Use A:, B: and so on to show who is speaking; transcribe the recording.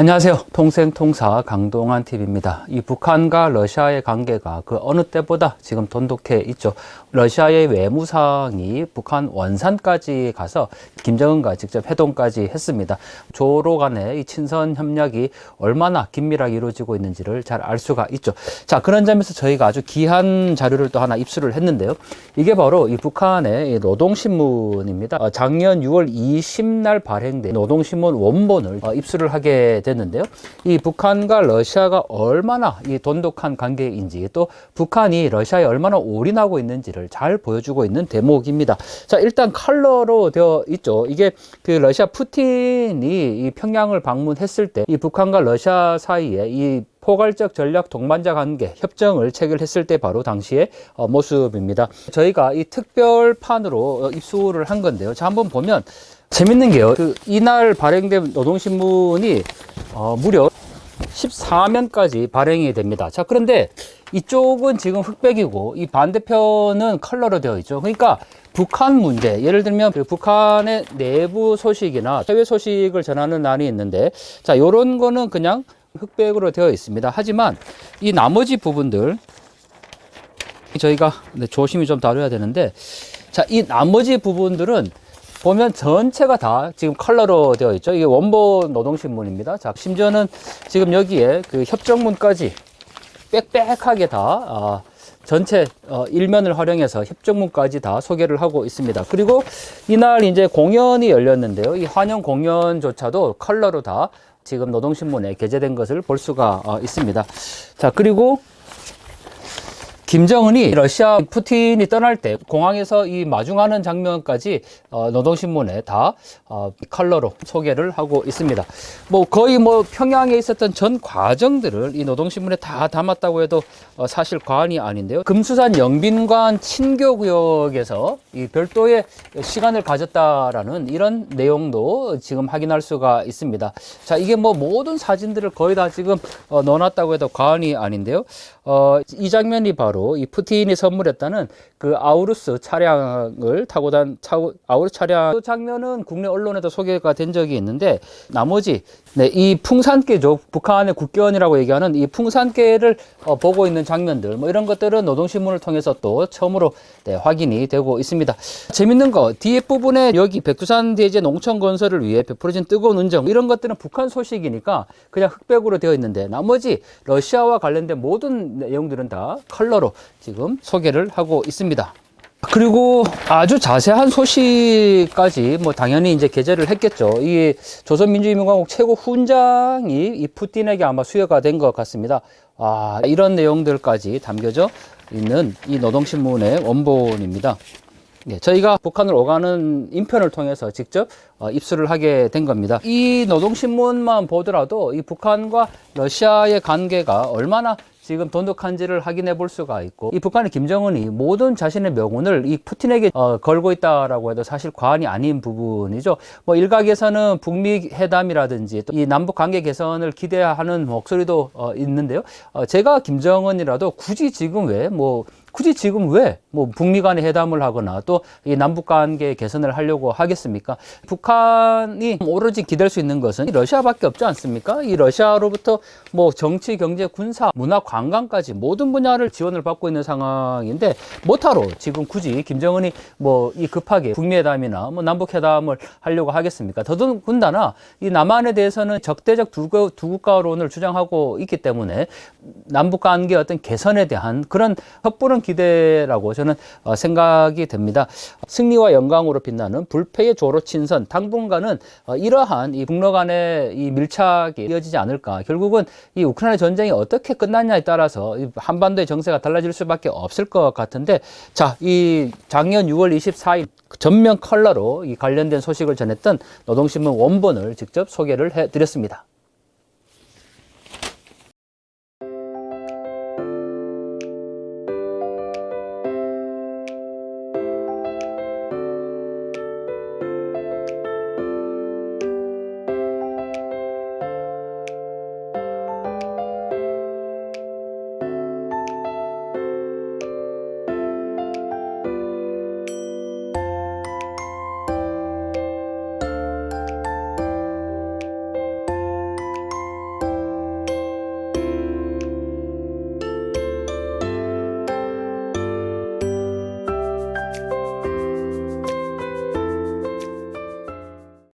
A: 안녕하세요. 통생통사 강동환 TV입니다. 이 북한과 러시아의 관계가 그 어느 때보다 지금 돈독해 있죠. 러시아의 외무상이 북한 원산까지 가서 김정은과 직접 회동까지 했습니다. 조로 간의 이 친선 협력이 얼마나 긴밀하게 이루어지고 있는지를 잘 알 수가 있죠. 자, 그런 점에서 저희가 아주 귀한 자료를 또 하나 입수를 했는데요. 이게 바로 이 북한의 이 노동신문입니다. 어, 작년 6월 20날 발행된 노동신문 원본을 어, 입수를 하게 됐는데요. 이 북한과 러시아가 얼마나 이 돈독한 관계인지 또 북한이 러시아에 얼마나 올인하고 있는지를 잘 보여주고 있는 대목입니다. 자, 일단 컬러로 되어 있죠. 이게 그 러시아 푸틴이 이 평양을 방문했을 때 이 북한과 러시아 사이에 이 포괄적 전략 동반자 관계 협정을 체결했을 때 바로 당시의 어, 모습입니다. 저희가 이 특별판으로 어, 입수를 한 건데요. 자, 한번 보면 재밌는 게요. 그 이날 발행된 노동신문이 어, 무려 14면까지 발행이 됩니다. 자, 그런데 이쪽은 지금 흑백이고 이 반대편은 컬러로 되어 있죠. 그러니까 북한 문제, 예를 들면 그 북한의 내부 소식이나 해외 소식을 전하는 난이 있는데 자, 요런 거는 그냥 흑백으로 되어 있습니다. 하지만 이 나머지 부분들 저희가 네, 조심히 좀 다뤄야 되는데 자, 이 나머지 부분들은 보면 전체가 다 지금 컬러로 되어 있죠. 이게 원본 노동신문입니다. 자, 심지어는 지금 여기에 그 협정문까지 빽빽하게 다 아, 전체 어, 일면을 활용해서 협정문까지 다 소개를 하고 있습니다. 그리고 이날 이제 공연이 열렸는데요. 이 환영 공연조차도 컬러로 다 지금 노동신문에 게재된 것을 볼 수가 어, 있습니다. 자, 그리고 김정은이 러시아 푸틴이 떠날 때 공항에서 이 마중하는 장면까지 어, 노동신문에 다 어, 컬러로 소개를 하고 있습니다. 뭐 거의 뭐 평양에 있었던 전 과정들을 이 노동신문에 다 담았다고 해도 어, 사실 과언이 아닌데요. 금수산 영빈관 친교 구역에서 이 별도의 시간을 가졌다라는 이런 내용도 지금 확인할 수가 있습니다. 자, 이게 뭐 모든 사진들을 거의 다 지금 어, 넣어놨다고 해도 과언이 아닌데요. 어, 이 장면이 바로 이 푸틴이 선물했다는 그 아우루스 차량을 타고 단 차고 아우루스 차량 그 장면은 국내 언론에도 소개가 된 적이 있는데 나머지 네, 이 풍산개죠 북한의 국견이라고 얘기하는 이 풍산개를 어, 보고 있는 장면들 뭐 이런 것들은 노동신문을 통해서 또 처음으로 네, 확인이 되고 있습니다. 재밌는 거 뒤에 부분에 여기 백두산 대제 농촌 건설을 위해 베풀어진 뜨거운 운정 이런 것들은 북한 소식이니까 그냥 흑백으로 되어 있는데 나머지 러시아와 관련된 모든 내용들은 다 컬러로 지금 소개를 하고 있습니다. 그리고 아주 자세한 소식까지 뭐 당연히 이제 게재를 했겠죠. 이 조선민주인민공화국 최고 훈장이 이 푸틴에게 아마 수여가 된 것 같습니다. 아, 이런 내용들까지 담겨져 있는 이 노동신문의 원본입니다. 네, 저희가 북한을 오가는 인편을 통해서 직접 어, 입수를 하게 된 겁니다. 이 노동신문만 보더라도 이 북한과 러시아의 관계가 얼마나 지금 돈독한지를 확인해 볼 수가 있고 이 북한의 김정은이 모든 자신의 명운을 이 푸틴에게 어, 걸고 있다라고 해도 사실 과언이 아닌 부분이죠. 뭐 일각에서는 북미 회담이라든지 또 이 남북 관계 개선을 기대하는 목소리도 어, 있는데요. 어, 제가 김정은이라도 굳이 지금 왜 뭐 굳이 지금 왜뭐 북미 간의 회담을 하거나 또 이 남북 관계 개선을 하려고 하겠습니까? 북한이 오로지 기댈 수 있는 것은 이 러시아밖에 없지 않습니까? 이 러시아로부터 뭐 정치, 경제, 군사, 문화, 관광까지 모든 분야를 지원을 받고 있는 상황인데 뭐타로 지금 굳이 김정은이 뭐 이 급하게 북미 회담이나 뭐 남북 회담을 하려고 하겠습니까? 더더군다나 이 남한에 대해서는 적대적 두, 두 국가론을 주장하고 있기 때문에 남북 관계 어떤 개선에 대한 그런 섣부른 기대라고 저는 어, 생각이 됩니다. 승리와 영광으로 빛나는 불패의 조로 친선 당분간은 어, 이러한 이 북러 간의 이 밀착이 이어지지 않을까. 결국은 이 우크라이나 전쟁이 어떻게 끝났냐에 따라서 한반도의 정세가 달라질 수밖에 없을 것 같은데 자, 이 작년 6월 24일 그 전면 컬러로 이 관련된 소식을 전했던 노동신문 원본을 직접 소개를 해 드렸습니다.